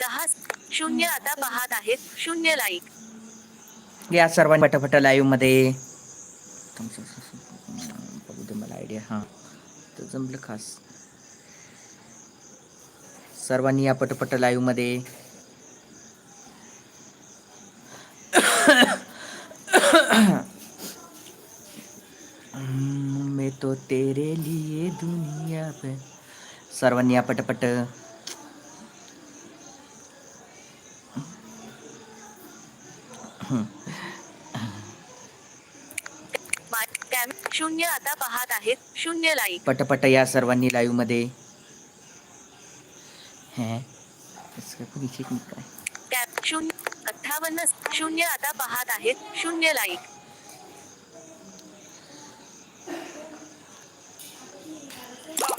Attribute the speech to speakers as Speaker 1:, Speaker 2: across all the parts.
Speaker 1: दहा शून्य आता पाहत आहेत. शून्य लाईक
Speaker 2: या सर्वांनी पटापट लाईव्हमध्ये. बघू दे मला आयडिया हां. तर जमलं खास. सर्वांनी या पटपट लाईव्हमध्ये. मैं तो तेरे लिए दुनिया पे सर्वांनी या पटपट.
Speaker 1: शून्य आता पाहत आहेत. शून्य लाईक
Speaker 2: पटपट या सर्वांनी लाईव्हमध्ये. हे
Speaker 1: शून्य अठ्ठावन्न शून्य आता पाहत आहेत. शून्य लाईक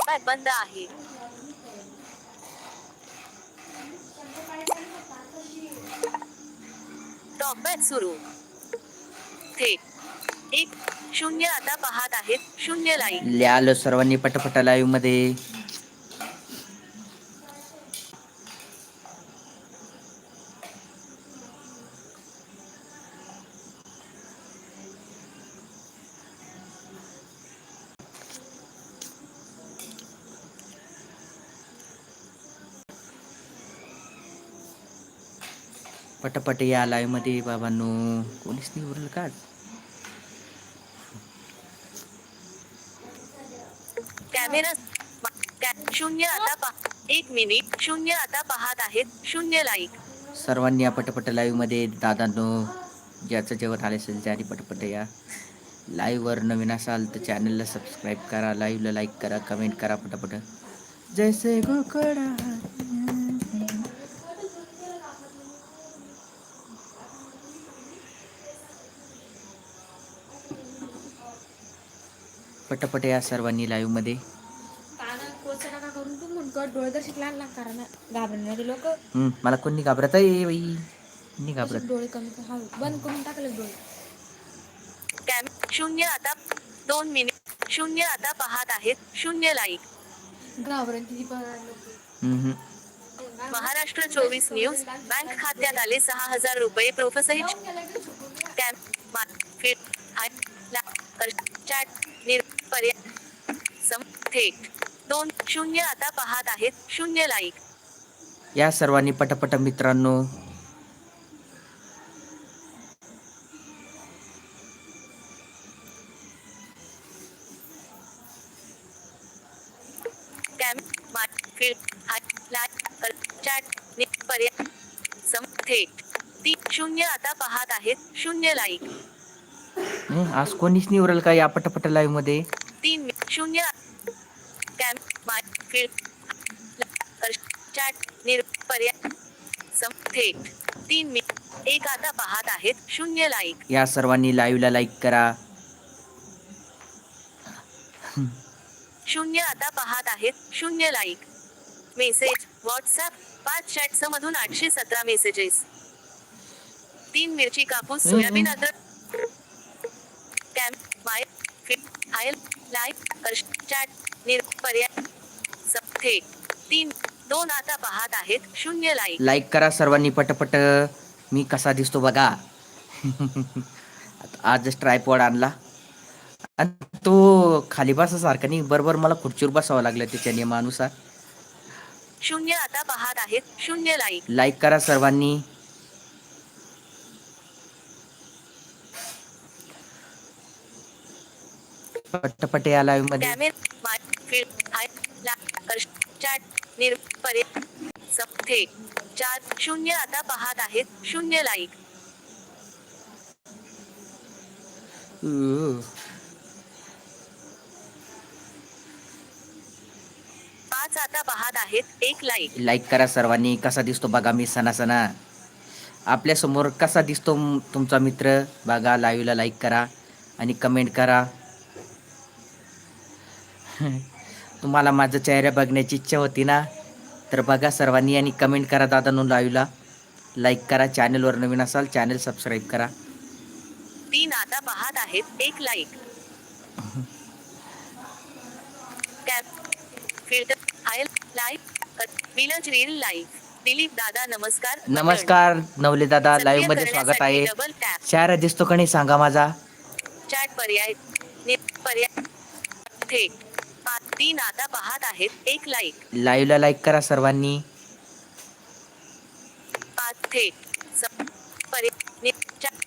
Speaker 1: बंद आहे. टॉपबॅक सुरू. थेट एक शून्य आता पाहत आहेत. शून्य लाईन
Speaker 2: लिहालो सर्वांनी पटपट लाईव्हमध्ये. पटपट या लाईव्हमध्ये बाबांनो. कोणीच नाही उरलं का
Speaker 1: कॅमेरा शून्य आता एक मिनिट. शून्य आता पाहत आहेत. शून्य लाईक
Speaker 2: सर्वांनी या पटपट लाईव्हमध्ये दादांनो ज्याचं जेवण आले असेल त्याने पटपट या. लाईव्हवर नवीन असाल तर चॅनलला सबस्क्राईब करा लाईव्हला लाईक करा कमेंट करा पटपट. जैसे गोकळा पटपट या सर्वांनी लाईव्हमध्ये
Speaker 3: काना कोचा नका करून तू म्हणतो डोळे तर शिकला ना कारण घाबरणारे लोक.
Speaker 2: हम्म, मला कोणी घाबरत आहे बाई. नाही घाबरत.
Speaker 3: डोळे कमी कर- हा बंद करून टाकले डोळे.
Speaker 1: कॅम शून्य आता दोन मिनिट शून्य आता पाहत आहेत. शून्य लाईक. महाराष्ट्र चोवीस न्यूज बँक खात्यात आले सहा हजार रुपये. प्रोफेसर चॅट निर पर्याय सम थेट दोन शून्य आता पाहत आहेत. शून्य लाईक
Speaker 2: या सर्वांनी पटपट मित्रांनो.
Speaker 1: पर्याय सम थेट तीन शून्य आता पाहत आहेत. शून्य लाईक
Speaker 2: हम्म, आज कोणीच नाही उरल का या पटपट लाईव्हमध्ये?
Speaker 1: तीन शून्य. कॅम फील्ड चॅट निर पर्याय सम थेट तीन मि एक आता पाहत आहेत. शून्य लाईक
Speaker 2: या सर्वांनी लाईव्हला लाईक करा.
Speaker 1: शून्य आता पाहत आहेत. शून्य लाईक मेसेज व्हॉट्सअप पाच चॅट्स मधून आठशे सतरा मेसेजेस तीन मिरची कापूस सोयाबीन अद्रक कॅम माय आयल लाईक चॅट निर पर्याय थेट तीन दोन आता पाहत आहेत. शून्य लाईक
Speaker 2: लाईक करा सर्वांनी पटपट. मी कसा दिसतो बघा. आजच ट्रायपॉड आणला. आणि तो खाली बसासारखा नाही बरोबर मला खुर्चीवर बसावं लागलं त्याच्या नियमानुसार.
Speaker 1: शून्य आता पाहत आहेत. शून्य लाईक
Speaker 2: लाईक करा सर्वांनी. पटपट या
Speaker 1: लाईव्हमध्ये. चार शून्य आता पाहत आहेत शून्य लाईक पाच आता पाहत आहेत एक लाईक.
Speaker 2: लाईक करा सर्वांनी. कसा दिसतो बघा मी सणा सणा आपल्यासमोर कसा दिसतो तुमचा मित्र? बघा लाईव्हला लाईक करा आणि कमेंट करा. तुम्हाला माझं चेहरा बघण्याची इच्छा होती ना? तर बघा सर्वांनी आणि कमेंट करा दादा लाईव्हला लाईक करा चॅनलवर नवीन असाल चॅनल सबस्क्राईब करा.
Speaker 1: तीन आता पाहत आहेत एक लाईक नमस्कार.
Speaker 2: नमस्कार नवले दादा लाईव्हमध्ये स्वागत आहे. चेहरा दिसतो का नाही सांगा माझा.
Speaker 1: चॅट पर्याय पर्याय तीन आता पाहत आहेत. एक लाईक
Speaker 2: लाईव्हला लाईक करा सर्वांनी.
Speaker 1: पाच थेट.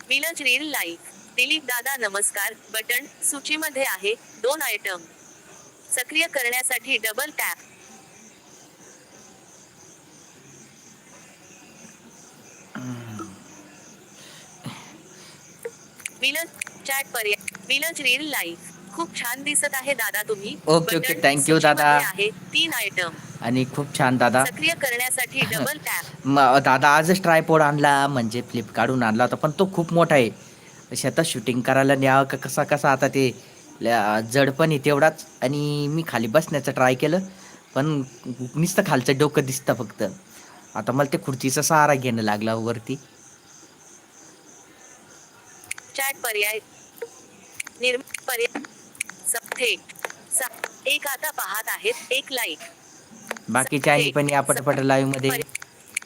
Speaker 1: विलज रील लाईव्ह दिलीप दादा नमस्कार. बटन सूचीमध्ये आहे. दोन आयटम सक्रिय करण्यासाठी डबल टॅप विलज चॅट पर्याय. विलज रील लाईव्ह खूप छान दिसत आहे दादा तुम्ही.
Speaker 2: Okay, okay. you, दादा.
Speaker 1: आहे तीन आयटम
Speaker 2: आणि खूप छान दादा.
Speaker 1: सक्रिय करण्यासाठी डबल टॅप
Speaker 2: दादा आजच ट्रायपॉड आणला म्हणजे फ्लिप काढून आणला होता पण तो खूप मोठा आहे. शेतात शूटिंग करायला न्यावं का कसा कसा आता ते जड पण आहे तेवढाच. आणि मी खाली बसण्याचं ट्राय केलं पण नुसतं खालचं डोकं दिसतं फक्त. आता मला ते खुर्चीचा सहारा घेणं लागला वरती.
Speaker 1: चॅट पर्याय निर्म पर्याय. थेट एक आता पाहत आहेत एक लाईक
Speaker 2: बाकीच्या आणि पण या पटपट लाईव्हमध्ये.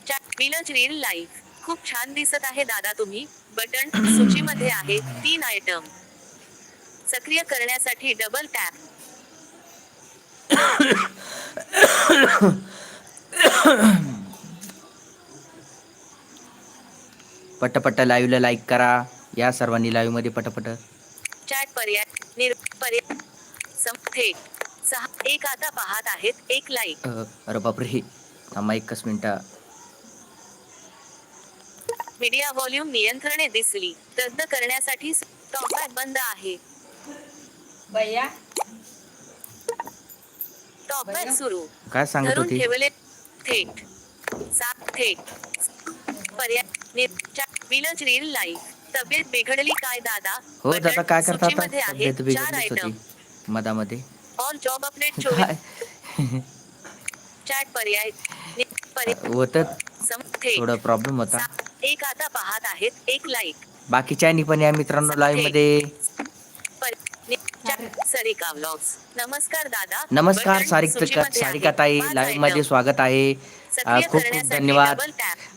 Speaker 1: चॅट विलज रील लाईव्ह खूप छान दिसत आहे दादा तुम्ही. बटन सूचीमध्ये आहे तीन आयटम सक्रिय करण्यासाठी डबल टॅप
Speaker 2: पटपट लाईव्हला लाईक करा. या सर्वांनी लाईव्हमध्ये पटपट.
Speaker 1: चॅट पर्याय सम थेट सहा एक आता पाहत आहेत एक लाईक
Speaker 2: अ, अरे बापरे थांबा एकच मिनिटा.
Speaker 1: मीडिया व्हॉल्यूम नियंत्रणे दिसली. रद्द करण्यासाठी टॉपबॅक बंद आहे.
Speaker 3: भैया?
Speaker 1: टॉपबॅक सुरू.
Speaker 2: काय सांगत
Speaker 1: धरून
Speaker 2: होती?
Speaker 1: ठेवले थेट. सात थेट. पर्याय नि- चा- विलज रील लाईव्ह तब्येत बिघडली काय दादा?
Speaker 2: हो दादा काय करता आता? तब्येत बिघडलीच होती. मधामध्ये.
Speaker 1: ऑल जॉब अपडेट चॅट पर्याय
Speaker 2: होतं. थोडा प्रॉब्लेम होता.
Speaker 1: एक आता पाहत आहेत. एक लाईक
Speaker 2: बाकीच्या पण या मित्रांनो
Speaker 1: लाईव्हमध्ये. नमस्कार दादा.
Speaker 2: नमस्कार सारिका सारिका. ताई.
Speaker 1: लाईव्हमध्ये.
Speaker 2: स्वागत आहे. अ, खूप खूप धन्यवाद.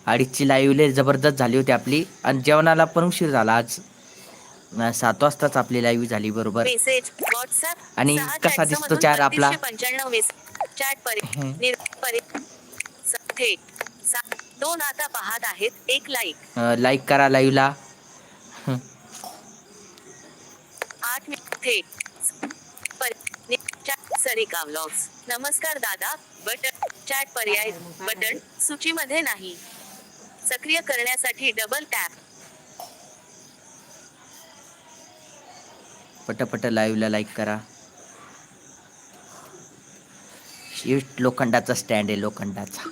Speaker 2: अडीचची लाईव्ह लय जबरदस्त झाली होती आपली. आणि जेवणाला पण उशीर झाला आज. अ, सात वाजताच आपली लाईव्ह झाली बरोबर.
Speaker 1: मेसेज व्हॉट्सअप
Speaker 2: आणि कसा दिसतो चॅट आपला?
Speaker 1: 3295 मेस चॅट परि
Speaker 2: हम्म.
Speaker 1: निर परि स- थेट सा- दोन आता पाहत आहेत. एक लाईक
Speaker 2: लाईक करा लाईव्हला
Speaker 1: आठ मि- थेट स- परि- नि- चॅट सरिका व्लॉग्स नमस्कार दादा. बटन चॅट पर्याय बटन सूचीमध्ये नाही. सक्रिय करण्यासाठी डबल टॅप
Speaker 2: पटपट लाईव्हला लाईक करा. लोखंडाचा स्टँड आहे लोखंडाचा.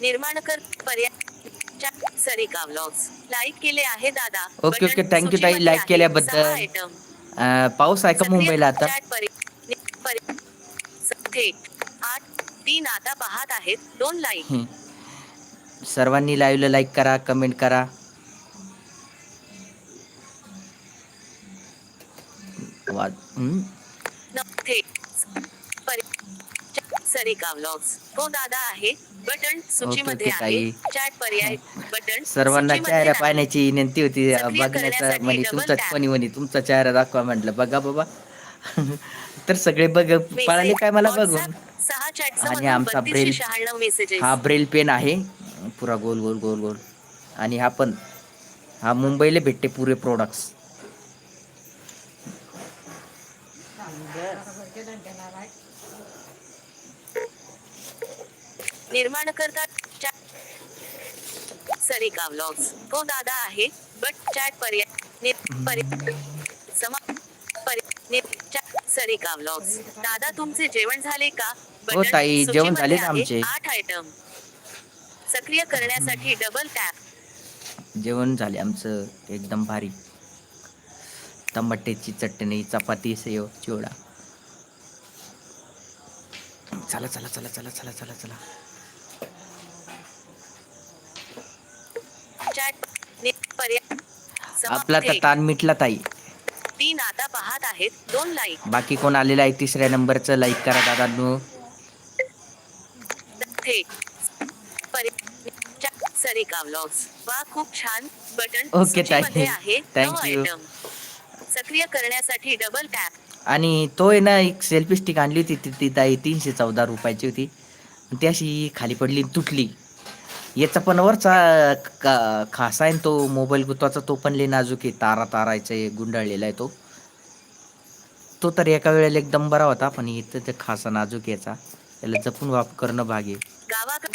Speaker 1: निर्माणकर पर्याय सरिका व्लॉग्स लाईक केले आहे दादा
Speaker 2: ओके, ओके. You, ताई.
Speaker 1: आहे.
Speaker 2: केल्याबद्दल. पाऊस आहे का मुंबईला आता
Speaker 1: आठ तीन आता पाहत आहेत दोन लाईक.
Speaker 2: सर्वांनी लाईव्हला लाईक करा कमेंट करा वा हम्म.
Speaker 1: न थेट स- परि- च- सरिका व्लॉग्स हो दादा आहे बटन सूचीमध्ये
Speaker 2: ओके,
Speaker 1: आहे.
Speaker 2: ताई.
Speaker 1: चॅट पर्याय बटन
Speaker 2: सर्वांना चेहरा. पाहण्याची विनंती होती. बघण्याचा
Speaker 1: करण्यासाठी
Speaker 2: म्हणे
Speaker 1: double
Speaker 2: तुमचा. कोणी म्हणे तुमचा चेहरा दाखवा म्हटलं. बघा बाबा. तर सगळे बघ पळाले काय मला बघून? आणि आमचा ब्रेल- हा ब्रेल पेन आहे. पुरा गोल गोल गोल गोल. आणि हा पण हा मुंबईला भेटते पुरे प्रोडक्ट्स
Speaker 1: निर्माण करतात. सरिका व्लॉग्स हो दादा आहे बट चॅट पर्याय नि- परि- समा सरिका व्लॉग्स दादा तुमचे जेवण झाले का?
Speaker 2: हो ताई, जेवण
Speaker 1: आहे
Speaker 2: आमचे.
Speaker 1: आठ आयटम सक्रिय करण्यासाठी डबल टॅप
Speaker 2: जेवण झाले आमचं एकदम भारी. टमाट्याची चटणी चपाती सेव चिवडा. चला चला चला चला चला चला चला
Speaker 1: चॅट नि- पर्याय समाप्त
Speaker 2: आपला तर. ताण मिटला ताई.
Speaker 1: तीन आता पाहत आहेत. दोन लाईक
Speaker 2: बाकी कोण आलेलं आहे तिसऱ्या नंबरचं लाईक करा
Speaker 1: चॅट सरिका व्लॉग्स वा खूप छान बटन
Speaker 2: ओके, ताई.
Speaker 1: item. सक्रिय करण्यासाठी डबल टॅप
Speaker 2: आणि तो आहे ना एक सेल्फी स्टिक आणली होती ती ताई. तीनशे चौदा रुपयाची होती. ती अशी खाली पडली तुटली. याचा पण वरचा का- खासा आहे ना तो मोबाईल गुतवाचा तो पण लय नाजूक आहे. तारा तारायचा आहे, गुंडाळलेला आहे तो. तो तर एका वेळेला एकदम बरा होता पण इथं ते खासा नाजूक याचा. त्याला जपून वापर करणं भाग आहे.
Speaker 1: गावाकड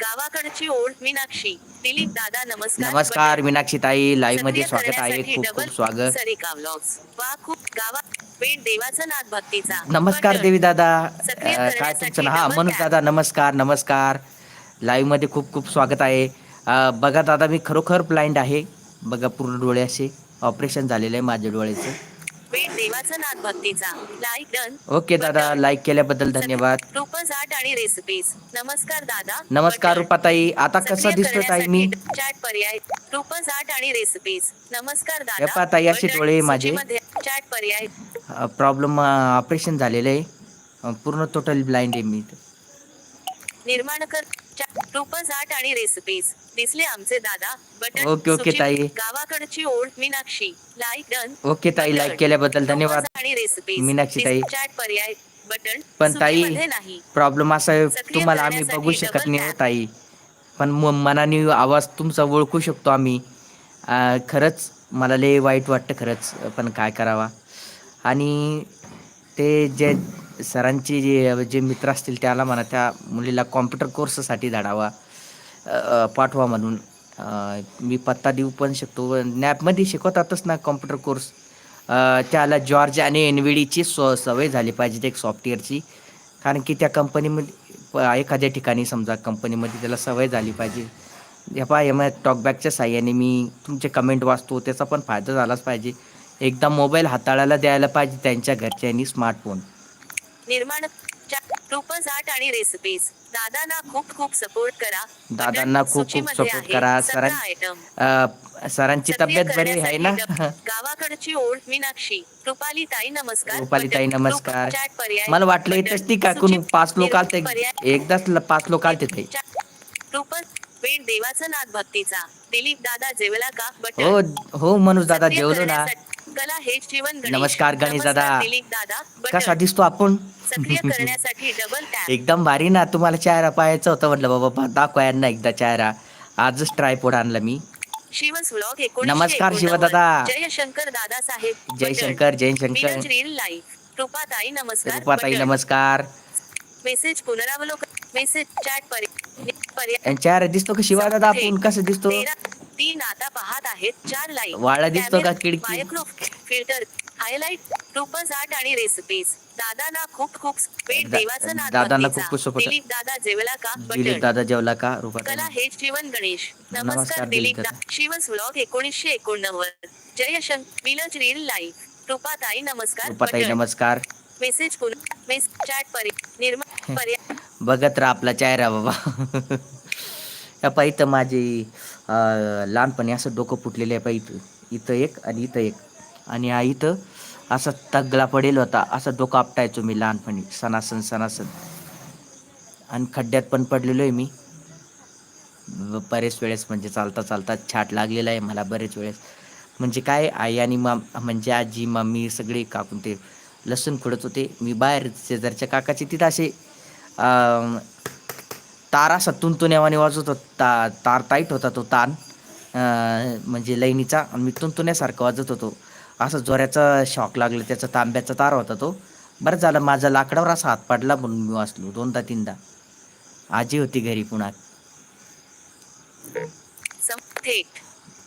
Speaker 1: गावाकडची ओढ मीनाक्षी. दिलीप दादा नमस्कार.
Speaker 2: नमस्कार. मीनाक्षी ताई.
Speaker 1: लाईव्हमध्ये
Speaker 2: स्वागत आहे. खूप खूप स्वागत.
Speaker 1: वा खूप गावा पेट देवाचं नाद भक्तीचा.
Speaker 2: नमस्कार. देवी दादा. अं, काय तुमचं नाव? हा मनोज. दादा नमस्कार नमस्कार. लाईव्हमध्ये खूप खूप स्वागत आहे. बघा दादा मी खरोखर ब्लाइंड आहे. बघा पूर्ण डोळे असे ऑपरेशन झालेलं आहे माझ्या डोळ्याचं. ओके दादा लाईक केल्याबद्दल धन्यवाद.
Speaker 1: आणि रेसिपीज नमस्कार दादा.
Speaker 2: नमस्कार. रुपाताई. आता कसं दिसतोय ताई मी?
Speaker 1: चॅट पर्याय. रूपस आर्ट आणि रेसिपीज नमस्कार दादा.
Speaker 2: ताई, असे. डोळे माझे.
Speaker 1: चॅट पर्याय.
Speaker 2: प्रॉब्लेम ऑपरेशन झालेलं आहे. पूर्ण टोटल ब्लाइंड आहे मी.
Speaker 1: निर्माण कर. चॅट रूपस आर्ट आणि रेसिपीज दिसले आमचे दादा. बटन
Speaker 2: ओके, ओके, ताई.
Speaker 1: गावाकडची ओढ मीनाक्षी. लाईक डन
Speaker 2: ओके ताई लाईक केल्याबद्दल धन्यवाद.
Speaker 1: आणि रेसिपीज
Speaker 2: मीनाक्षी ताई.
Speaker 1: चॅट पर्याय बटन
Speaker 2: पण ताई
Speaker 1: सूचीमध्ये नाही.
Speaker 2: प्रॉब्लेम असा आहे
Speaker 1: सक्रिय
Speaker 2: तुम्हाला आम्ही
Speaker 1: करण्यासाठी
Speaker 2: बघू शकत
Speaker 1: double
Speaker 2: नाही हो
Speaker 1: tap.
Speaker 2: ताई. पण म- मनाने आवाज तुमचा ओळखू शकतो आम्ही. खरंच मला लय वाईट वाटतं खरंच पण काय करावा. आणि ते जे सरांचे जे जे मित्र असतील त्याला म्हणा त्या मुलीला कॉम्प्युटर कोर्ससाठी धाडावा पाठवा म्हणून मी पत्ता देऊ पण शकतो. नॅपमध्ये शिकवतातच ना कॉम्प्युटर कोर्स त्याला जॉर्ज आणि एनविडीची स सवय झाली पाहिजे एक सॉफ्टवेअरची कारण की त्या कंपनीमध्ये एखाद्या ठिकाणी समजा कंपनीमध्ये त्याला सवय झाली पाहिजे. हे पहा एम टॉकबॅकच्या साह्याने मी तुमचे कमेंट वाचतो त्याचा पण फायदा झालाच पाहिजे. एकदा मोबाईल हाताळायला द्यायला पाहिजे त्यांच्या घरच्यांनी स्मार्टफोन
Speaker 1: निर्माण चॅट रूपस आर्ट आणि रेसिपीज दादांना खूप खूप सपोर्ट करा
Speaker 2: दादांना खूप खूप
Speaker 1: आहे.
Speaker 2: करा. सरां- सरांची तब्येत बरी आहे ना
Speaker 1: गावाकडची ओढ मीनाक्षी रुपाली ताई नमस्कार
Speaker 2: रुपाली ताई. नमस्कार मला वाटलं. येतच ती का कोण
Speaker 1: सूची-
Speaker 2: पाच लोक आलते
Speaker 1: पर्याय.
Speaker 2: एकदाच पाच लोक आलते ते.
Speaker 1: रूपस वेट देवाचं नाद भक्तीचा दिलीप दादा जेवला का
Speaker 2: हो हो मनोज दादा जेवलो ना
Speaker 1: कला हेच जीवन.
Speaker 2: नमस्कार गणेश दादा. कसा दिसतो आपण?
Speaker 1: सक्रिय करण्यासाठी डबल टॅप
Speaker 2: एकदम भारी ना तुम्हाला चेहरा पाहायचा होता म्हटलं बाबा पा- दाखवा यांना एकदा चेहरा. आजच ट्रायपोड आणला मी. नमस्कार शिवदादा.
Speaker 1: जय शंकर दादा साहेब
Speaker 2: जय शंकर जय शंकर
Speaker 1: मीरज रील लाईव्ह रुपाताई नमस्कार बटन.
Speaker 2: नमस्कार.
Speaker 1: मेसेज पुनरावलोकन मेसेज चॅट पर्याय
Speaker 2: दिसतो का शिवा दादा? आपण कसं दिसतो?
Speaker 1: तीन आता पाहत आहेत चार लाईक
Speaker 2: वाळा दिसतो का खिडकी?
Speaker 1: फिल्टर हायलाइट रूपस आर्ट आणि रेसिपीज दादांना खूप खूप
Speaker 2: दा-
Speaker 1: देवाचं नाद
Speaker 2: दादांना. खूप खूप support.
Speaker 1: दिलीप दादा जेवला का?
Speaker 2: दिलीप दादा जेवला का?
Speaker 1: कला
Speaker 2: रुपाताई
Speaker 1: हेच जीवन गणेश.
Speaker 2: नमस्कार, दिलीप
Speaker 1: शिवस व्लॉग एकोणीसशे एकोणनव्वद. जय शंकर मिलज रील लाईव्ह रुपाताई नमस्कार
Speaker 2: रुपाताई. नमस्कार.
Speaker 1: मेसेज पुन मेस चॅट पर्याय निर्माण पर्याय
Speaker 2: बघत राहा आपला चेहरा बाबा. या तर माझे लहानपणी असं डोकं फुटलेलं आहे पायी इथं. इथं एक आणि इथं एक. आणि हा इथं असा तगला पडेल होता. असा डोकं आपटायचो मी लहानपणी सणासन सणासन. आणि खड्ड्यात पण पडलेलो आहे मी बरेच वेळेस म्हणजे चालता चालता छाट लागलेला आहे मला बरेच वेळेस. म्हणजे काय आई आणि माम म्हणजे आजी मम्मी सगळे काकून ते लसूण खुडत होते. मी बाहेर शेजारच्या काकाचे तिथं असे तार असा तुंतुण्यावाने वाजवत. होता तार टाईट होता तो ताण म्हणजे लाईनीचा आणि मी तुंतुण्यासारखं वाजत होतो असं जोऱ्याचा शॉक लागलं त्याचा तांब्याचा तार होता तो. बरं झालं माझा लाकडावर असा हात पडला म्हणून मी वाचलो दोनदा तीनदा. आजी होती घरी
Speaker 1: थेट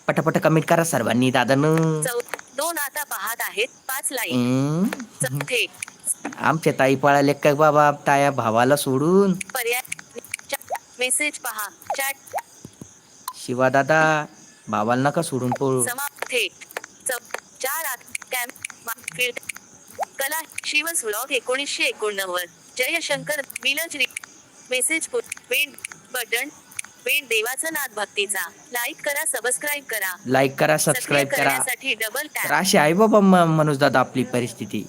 Speaker 2: पटापट कमेंट करा सर्वांनी दादानं.
Speaker 1: चौ दोन आता पाहत आहेत पाच थेट
Speaker 2: आमच्या ताई पळाले काय बाबा ताया भावाला सोडून.
Speaker 1: पर्याय मेसेज पहा. चॅट
Speaker 2: शिवा दादा भावाला नका सोडून पळू.
Speaker 1: समाप्त थेट चौ चार आत कॅम मा- फील्ड कला शिवस व्लॉग एकोणीसशे एकोणनव्वद. जय शंकर मिलज री मेसेज वेट बटन वेळ देवाचं नाद भक्तीचा. लाईक करा सबस्क्राईब करा.
Speaker 2: लाईक करा सबस्क्राईब करा.
Speaker 1: करण्यासाठी डबल
Speaker 2: तर
Speaker 1: टॅप
Speaker 2: अशी आहे बाबा मनोज दादा आपली परिस्थिती.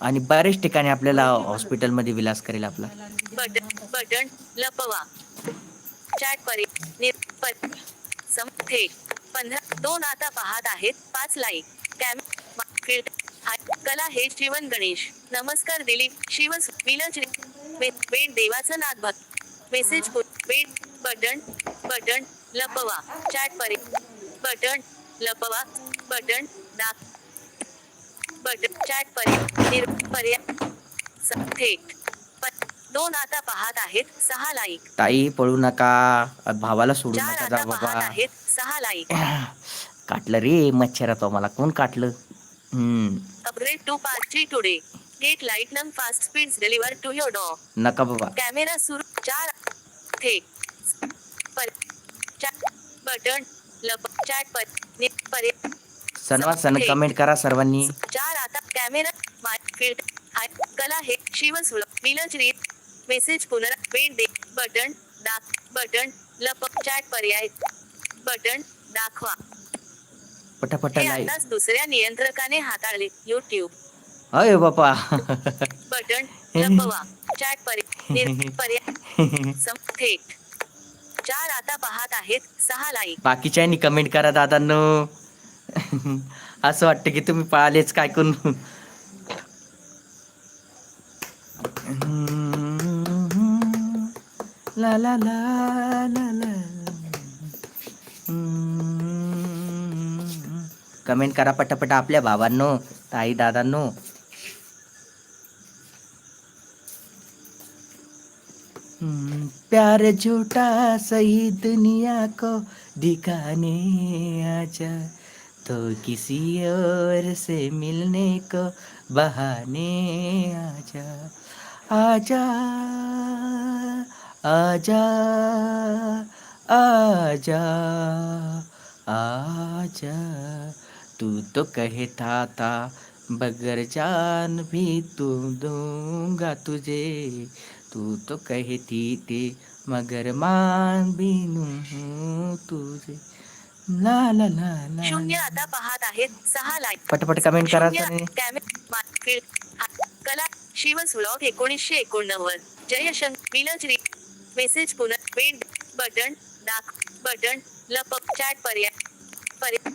Speaker 2: आणि बऱ्याच ठिकाणी आपल्याला हॉस्पिटलमध्ये विलास करेल आपला.
Speaker 1: बटन बटन लपवा. चॅट परी निर पंधरा दोन आता पाहत आहेत पाच लाईक. कॅम कला हे जीवन गणेश. नमस्कार दिलीप शिव विलज वे- देवाचा देवाचं नाद भक्त मेसेज वेट बटन बटन लपवा. चॅट परी बटन लपवा बटन दाख बटन चॅट परी निर पर्याय दोन आता पाहत आहेत सहा लाईक
Speaker 2: ताई पळू नका. भावाला सोडू नका जा बाबा.
Speaker 1: आहेत. सहा लाईक
Speaker 2: काटलं रे मच्छर तो मला. कोण काटलं?
Speaker 1: अपग्रेड टू पाच G today. Get lightning fast speeds deliver to your door
Speaker 2: नका बाबा.
Speaker 1: कॅमेरा सुरू. चार थेट पर बटन. लप चॅट पर पर्याय
Speaker 2: सनवा सन. कमेंट करा सर्वांनी.
Speaker 1: चार आता कॅमेरा फील्ड हाय कला हे शिवसुळ विलज रीत मेसेज पुनरा वेळ दे. बटन दाख बटन लप चॅट पर्याय बटन दाखवा.
Speaker 2: पटापट
Speaker 1: आताच दुसऱ्या नियंत्रकाने हाताळले युट्यूब
Speaker 2: अय बापा.
Speaker 1: बटन लपवा चॅट पर्याय पर्याय थेट. चार आता पाहत आहेत सहा लाईक
Speaker 2: बाकीच्यांनी कमेंट करा दादांनो. असं वाटतं की तुम्ही पळालेच काय करून. ला ला ला ला ला. कमेंट करा पटापट आपल्या भावांनो ताई दादांनो. हम्म, प्यार झूठा सही दुनिया को दिखाने आजा. तो किसी और से मिलने को बहाने आजा आजा आजा आजा आजा। तू तो कहता था, बगर जान भी तू दूँगा तुझे। तू तो कहती थी, मगर मान भी हूँ तुझे। ला ला ला ला.
Speaker 1: शून्य आता पाहत आहेत सहा लाईक
Speaker 2: पटपट कमेंट करा
Speaker 1: शून्य
Speaker 2: सनी.
Speaker 1: कॅमे- कला शिवस व्लॉग एकोणीसशे एकोणनव्वद. जयशंक विलज री मेसेज पुनः वेळ बटन दाख बटन लपक चॅट पर्याय पर्याय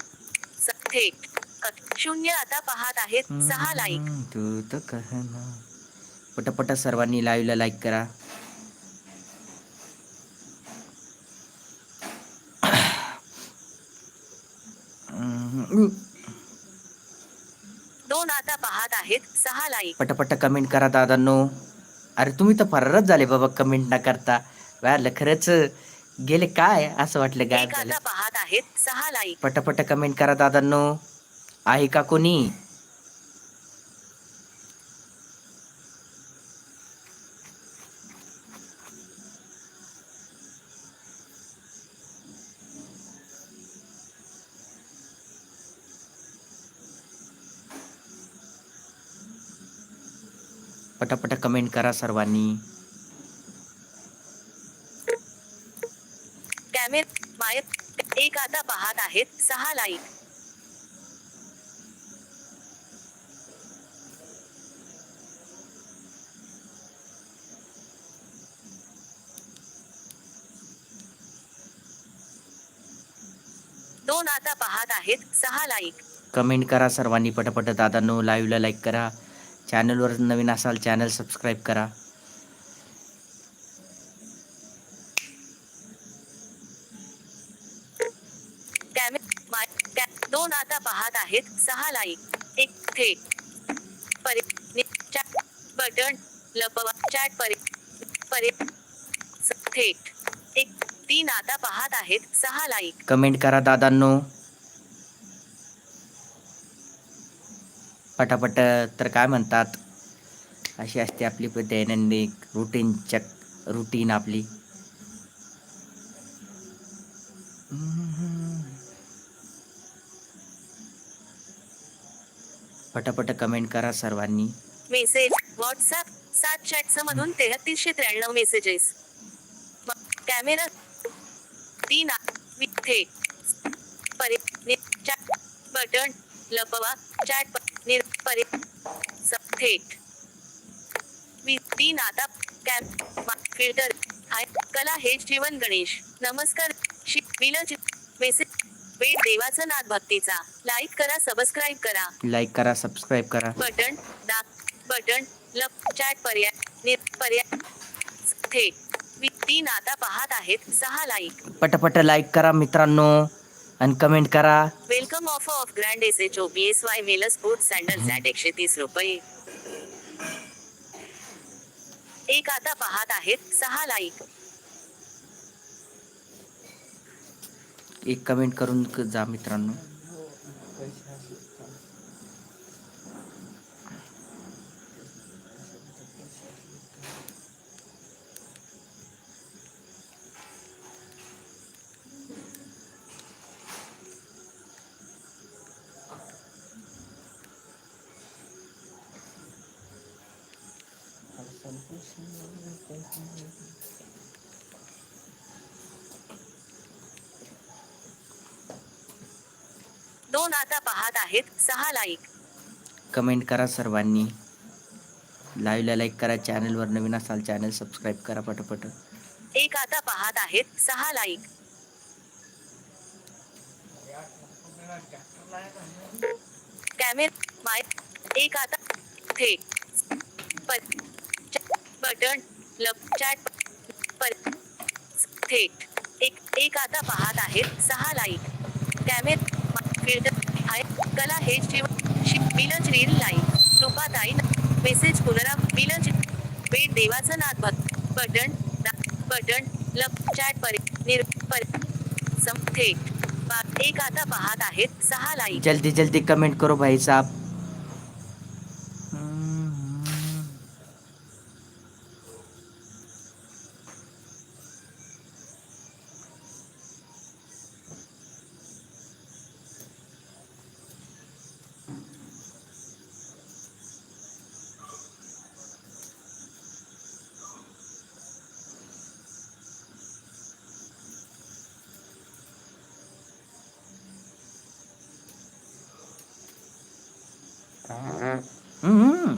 Speaker 1: स- थेट अ- शून्य आता पाहत आहेत सहा लाईक
Speaker 2: तू तो कहना. पटापट सर्वांनी लाईव्हला लाईक करा.
Speaker 1: दोन आता पाहत आहेत सहा लाईक
Speaker 2: पटापट कमेंट करा दादांनो. अरे तुम्ही तर फरारच झाले बाबा कमेंट न करता. वाटलं खरंच गेले काय असं वाटलं गायब
Speaker 1: एक
Speaker 2: झाले?
Speaker 1: आता पाहत आहेत सहा लाईक
Speaker 2: पटापट कमेंट करा दादांनो. आहे का कोणी? पटापट कमेंट करा सर्वांनी.
Speaker 1: एक आता पाहत आहेत. सहा लाईक दोन आता पाहत आहेत. सहा लाईक
Speaker 2: कमेंट करा सर्वांनी पटापट. दादांनो लाईव्हला लाईक करा. चॅनलवर नवीन असाल चॅनल सबस्क्राईब करा.
Speaker 1: दोन आता पाहत आहेत. सहा लाईक एक थेट बटन लपवा. चॅट परि परि थेट एक तीन आता पाहत आहेत. सहा लाईक
Speaker 2: कमेंट करा दादांनो. पटापट तर काय म्हणतात? अशी असते आपली दैनंदिन रुटीन चक रुटीन आपली. पटापट कमेंट करा सर्वांनी.
Speaker 1: मेसेज व्हॉट्सअप सात चॅट्स मधून तेहतीसशे त्र्याण्णव मेसेजेस कॅमेरा तीन विथे परि चॅट बटन लपवा. चॅट प- निर परि स- थेट तीन आता कॅम मा- फिल्टर हाय कला हेच जीवन गणेश. नमस्कार विलज मेसेज वेळ देवाचं नाद भक्तीचा. लाईक करा सबस्क्राईब करा.
Speaker 2: लाईक करा सबस्क्राईब करा.
Speaker 1: बटन दा बटन लप चॅट पर्याय निर पर्याय थेट तीन आता पाहत आहेत सहा लाईक
Speaker 2: पटपट लाईक करा मित्रांनो. आणि कमेंट करा.
Speaker 1: Welcome off off grand S H O B S Y male sport sandal सॅट एकशे तीस रुपये. एक आता पाहत आहेत सहा लाईक
Speaker 2: एक कमेंट करून जा मित्रांनो.
Speaker 1: दोन आता पाहत आहेत. सहा लाईक
Speaker 2: कमेंट करा सर्वांनी. लाईव्हला लाईक करा. चॅनलवर नवीन असाल चॅनल सबस्क्राईब करा पटपट.
Speaker 1: एक आता पाहत आहेत. सहा लाईक कॅमेरा माय एक आता थेट प- बटन लप चॅट थेट एक एक आता पाहत आहेत. सहा लाईक कॅमेरा फिल्टर हाय कला हे जीव शि रील लाईक कृपाताई मेसेज पुनरा विलज वेट देवाचं नाद भक्त. बटन बटन लप चॅट परि निर्पर सम थेट बा- एक आता पाहत आहेत. सहा लाईक
Speaker 2: जल्दी जल्दी कमेंट करो भाई साहब हम्म.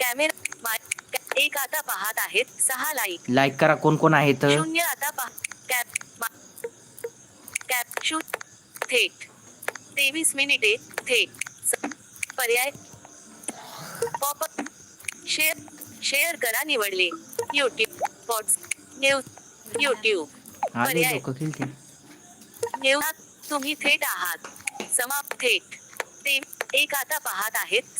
Speaker 1: कॅमेरा माय एक आता पाहत आहेत सहा लाईक
Speaker 2: लाईक करा कोण कोण आहेत?
Speaker 1: शून्य आता कॅप कॅप शू थेट. तेवीस मिनिटे थेट. पर्याय. पॉप शेअर शेअर करा निवडले. युट्यूब व्हॉट्स न्यूज युट्यूब पर्याय. न्यूज तुम्ही थेट आहात. समाप्त थेट. ते एक आता पाहत आहेत